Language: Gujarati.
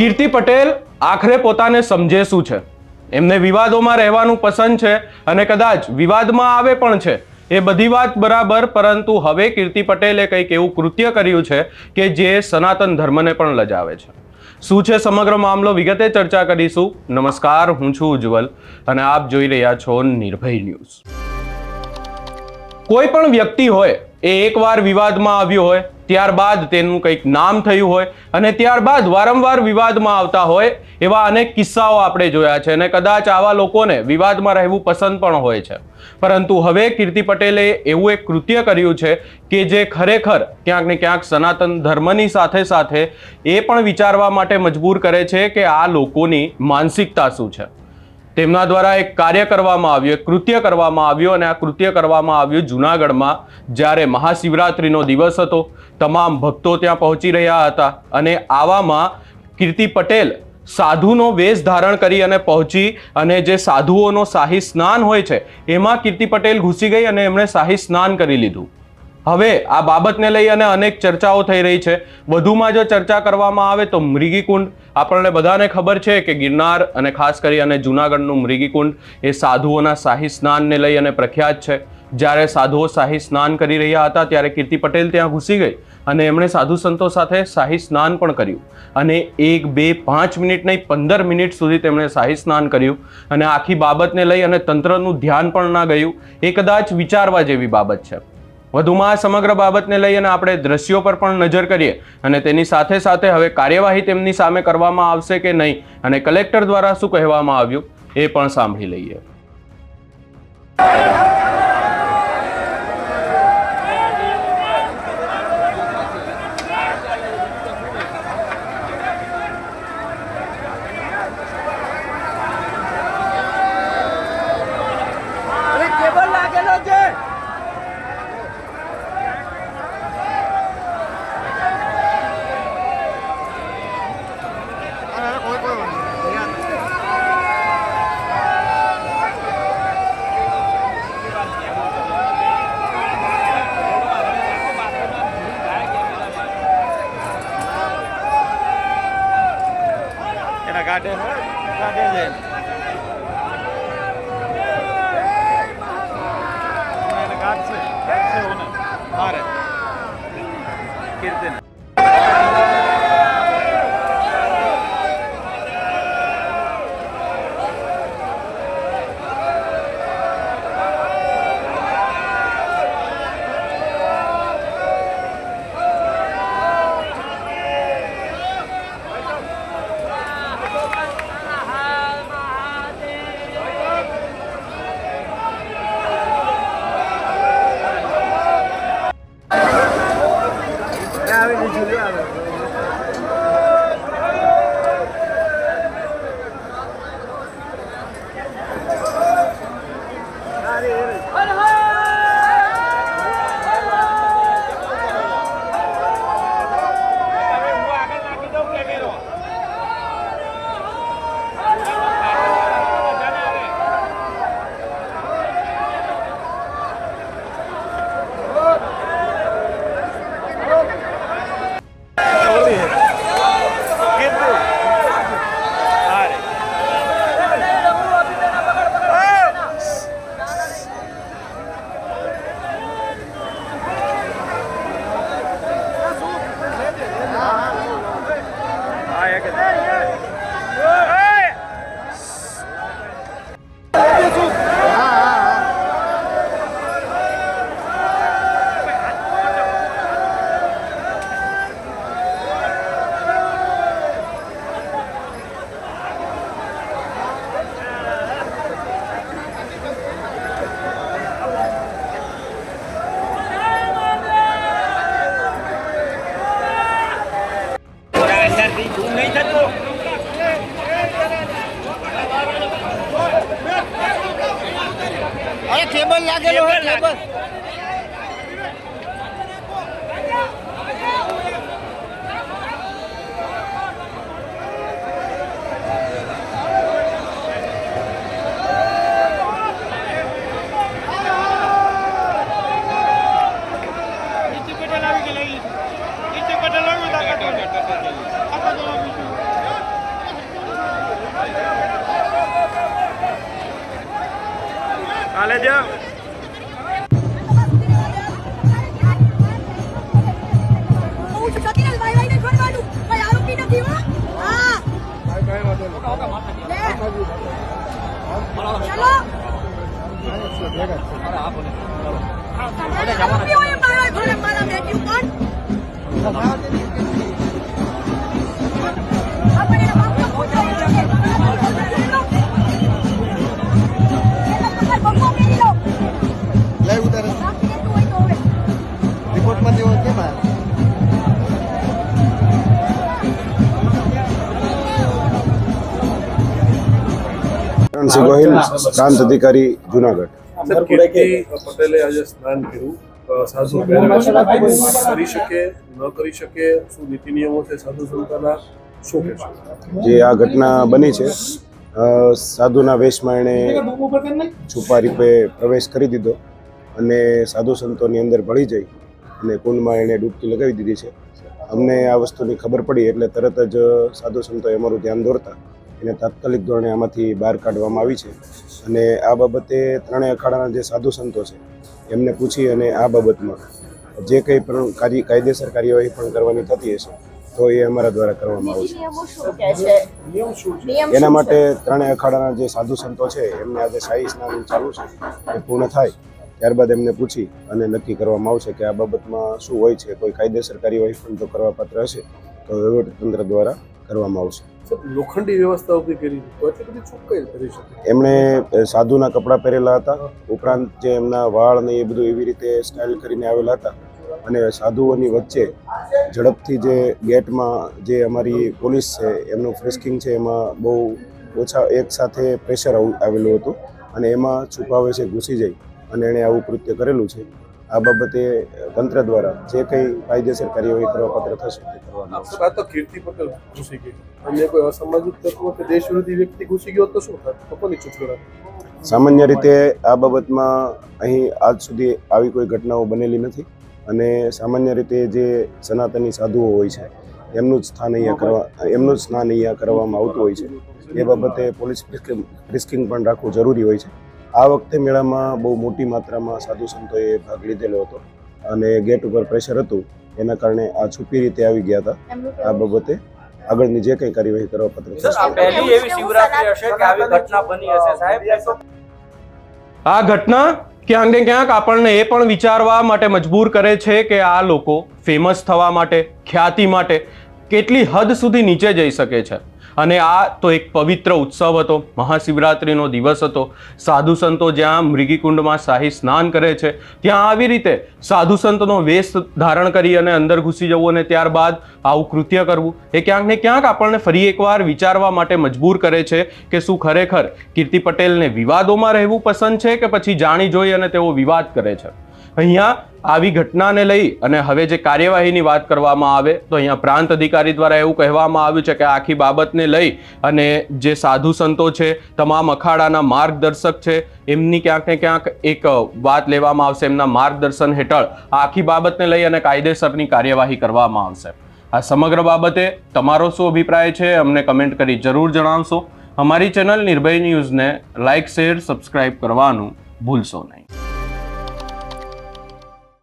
કીર્તિ પટેલ આખરે પોતાને સમજે શું છે? એમને વિવાદોમાં રહેવાનું પસંદ છે અને કદાચ વિવાદમાં આવે પણ છે. એ બધી વાત બરાબર, પરંતુ હવે કીર્તિ પટેલે કંઈક એવું કૃત્ય કર્યું છે કે જે સનાતન ધર્મને પણ લજાવે છે. શું છે સમગ્ર મામલો? વિગતે ચર્ચા કરીશું. નમસ્કાર, હું છું ઉજ્જવલ અને આપ જોઈ રહ્યા છો નિર્ભય ન્યૂઝ. કોઈ પણ વ્યક્તિ હોય, એ એકવાર વિવાદમાં આવ્યો હોય ત્યારબાદ તેનું કંઈક નામ થયું હોય અને ત્યારબાદ વારંવાર વિવાદમાં આવતા હોય એવા અનેક કિસ્સાઓ આપણે જોયા છે અને કદાચ આવા લોકોને વિવાદમાં રહેવું પસંદ પણ હોય છે. પરંતુ હવે કીર્તિ પટેલે એવું એક કૃત્ય કર્યું છે કે જે ખરેખર ક્યાંક ને ક્યાંક સનાતન ધર્મની સાથે સાથે એ પણ વિચારવા માટે મજબૂર કરે છે કે આ લોકોની માનસિકતા શું છે. તેમના દ્વારા એક કાર્ય કરવામાં આવ્યું, એક કૃત્ય કરવામાં આવ્યું અને આ કૃત્ય કરવામાં આવ્યું જુનાગઢમાં જ્યારે મહાશિવરાત્રિનો દિવસ હતો. તમામ ભક્તો ત્યાં પહોંચી રહ્યા હતા અને આવામાં કીર્તિ પટેલ સાધુનો વેશ ધારણ કરી અને પહોંચી અને જે સાધુઓનો શાહી સ્નાન હોય છે, એમાં કીર્તિ પટેલ ઘૂસી ગઈ અને એમણે શાહી સ્નાન કરી લીધું. હવે આ બાબતને લઈ અને અનેક ચર્ચાઓ થઈ રહી છે. વધુમાં જો ચર્ચા કરવામાં આવે તો મૃગીકુંડ આપણને બધાને ખબર છે કે ગિરનાર અને ખાસ કરી અને જૂનાગઢનું મૃગીકુંડ એ સાધુઓના શાહી સ્નાનને લઈ અને પ્રખ્યાત છે. જ્યારે સાધુઓ શાહી સ્નાન કરી રહ્યા હતા ત્યારે કીર્તિ પટેલ ત્યાં ઘૂસી ગઈ અને એમણે સાધુ સંતો સાથે શાહી સ્નાન પણ કર્યું. અને એક, બે, પાંચ મિનિટ નહીં, પંદર મિનિટ સુધી તેમણે શાહી સ્નાન કર્યું. અને આખી બાબતને લઈ અને તંત્રનું ધ્યાન પણ ના ગયું. એ કદાચ વિચારવા જેવી બાબત છે. વધુમાં આ સમગ્ર બાબતને લઈ અને આપણે દ્રશ્યો પર પણ નજર કરીએ અને તેની સાથે સાથે હવે કાર્યવાહી તેમની સામે કરવામાં આવશે કે નહીં અને કલેક્ટર દ્વારા શું કહેવામાં આવ્યું એ પણ સાંભળી લઈએ. ಕೀರ್ತನೆ આવે બીજું આવે કીર્તન મારે આ એક કેબલ લાગેલો હોય કેબલ લાઈવ ઉતારે રિપોર્ટમાં તેઓ કેમ આવ્યા રણસિંહ ગોહિલ પ્રાંત અધિકારી જુનાગઢ સર કીર્તિ પટેલે આજે સ્નાન કર્યું? સાધુ કરી શકે ન કરી શકે શું નીતિ નિયમો છે સાધુ સંતાના શું કહેશો? જે આ ઘટના બની છે સાધુના વેશમાં એણે છુપા રૂપે પ્રવેશ કરી દીધો અને સાધુ સંતોની અંદર ભળી જઈ અને કુંડમાં એણે ડૂબકી લગાવી દીધી છે. અમને આ વસ્તુની ખબર પડી એટલે તરત જ સાધુ સંતોએ અમારું ધ્યાન દોરતા એને તાત્કાલિક ધોરણે આમાંથી બહાર કાઢવામાં આવી છે. અને આ બાબતે ત્રણેય અખાડાના જે સાધુ સંતો છે એમને પૂછી અને આ બાબતમાં જે કંઈ પણ કાર્ય કાયદેસર કાર્યવાહી પણ કરવાની થતી હશે તો એ અમારા દ્વારા કરવામાં આવશે નિયમો શું કહે છે? નિયમ શું છે? નિયમ એના માટે ત્રણેય અખાડાના જે સાધુ સંતો છે એમને આજે શાહી સ્નાન ચાલુ છે એ પૂર્ણ થાય ત્યારબાદ એમને પૂછી અને નક્કી કરવામાં આવશે કે આ બાબતમાં શું હોય છે કોઈ કાયદેસર કાર્યવાહી પણ જો કરવા પાત્ર હશે તો વહીવટતંત્ર દ્વારા કરવામાં આવશે. લોખંડી વ્યવસ્થા ઊભી કરી એટલી બધી ચોખ્ખાઈ કરી શકે? એમણે સાધુના કપડાં પહેરેલા હતા. ઉપરાંત જે એમના વાળ ને એ બધું એવી રીતે સ્ટાઇલ કરીને આવેલા હતા. અને સાધુઓની વચ્ચે ઝડપથી જે ગેટમાં જે અમારી પોલીસ છે એમનું ફ્રેસ્કિંગ છે એમાં બહુ ઓછા એક સાથે પ્રેશર આવેલું હતું. અને એમાં છુપાવે છે ઘૂસી જાય. અને એણે આવું કૃત્ય કરેલું છે. આ બાબતે તંત્ર દ્વારા જે કંઈ કાયદેસર કાર્યવાહી કરવા પાત્ર થશે તે કરવામાં આ તો કીર્તિ પટેલ ઘૂસી ગઈ. અન્ય કોઈ અસામાજિક તત્વો કે દેશ વિરોધી વ્યક્તિ ઘૂસી ગયો તો શું? થાય તો કોની ચૂંટણી સામાન્ય રીતે આ બાબતમાં અહીં આજ સુધી આવી કોઈ ઘટનાઓ બનેલી નથી અને સામાન્ય રીતે જે સનાતની સાધુઓ હોય છે એમનું જ સ્થાન અહીંયા કરવા એમનું જ સ્નાન અહીંયા કરવામાં આવતું હોય છે. એ બાબતે પોલીસ રિસ્કિંગ પણ રાખવું જરૂરી હોય છે. આ વખતે મેળામાં બહુ મોટી માત્રામાં સાધુ સંતોએ ભાગ લીધેલો હતો અને ગેટ ઉપર પ્રેશર હતું એના કારણે આ છુપી રીતે આવી ગયા હતા. આ બાબતે આગળની જે કંઈ કાર્યવાહી કરવા પત્ર થશે આ પહેલી એવી શિવરાત્રી હશે કે આવી ઘટના બની હશે આ ઘટના ક્યાંક ને ક્યાંક આપણને એ પણ વિચારવા માટે મજબૂર કરે છે કે આ લોકો ફેમસ થવા માટે ખ્યાતિ માટે કેટલી હદ સુધી નીચે જઈ શકે છે. અને આ તો એક પવિત્ર ઉત્સવ હતો, મહાશિવરાત્રિનો દિવસ હતો. સાધુ સંતો જ્યાં મૃગીકુંડમાં શાહી સ્નાન કરે છે, ત્યાં આવી રીતે સાધુ સંતનો વેશ ધારણ કરી અને અંદર ઘૂસી જવું અને ત્યારબાદ આવું કૃત્ય કરવું, એ ક્યાંક ને ક્યાંક આપણને ફરી એકવાર વિચારવા માટે મજબૂર કરે છે કે શું ખરેખર કીર્તિ પટેલને વિવાદોમાં રહેવું પસંદ છે કે પછી જાણી જોઈ અને તેઓ વિવાદ કરે છે. અહીંયા આવી ઘટનાને લઈ અને હવે જે કાર્યવાહીની વાત કરવામાં આવે, તો અહીંયા પ્રાંત અધિકારી દ્વારા એવું કહેવામાં આવ્યું છે કે આખી બાબતને લઈ અને જે સાધુ સંતો છે, તમામ અખાડાના માર્ગદર્શક છે, એમની ક્યાંક ને ક્યાંક એક વાત લેવામાં આવશે એમના માર્ગદર્શન હેઠળ. આખી બાબતને લઈ અને કાયદેસરની કાર્યવાહી કરવામાં આવશે. આ સમગ્ર બાબતે તમારો શું અભિપ્રાય છે, અમને કમેન્ટ કરી જરૂર જણાવશો. અમારી ચેનલ નિર્ભય ન્યૂઝને લાઇક, શેર, સબસ્ક્રાઇબ કરવાનું ભૂલશો નહીં.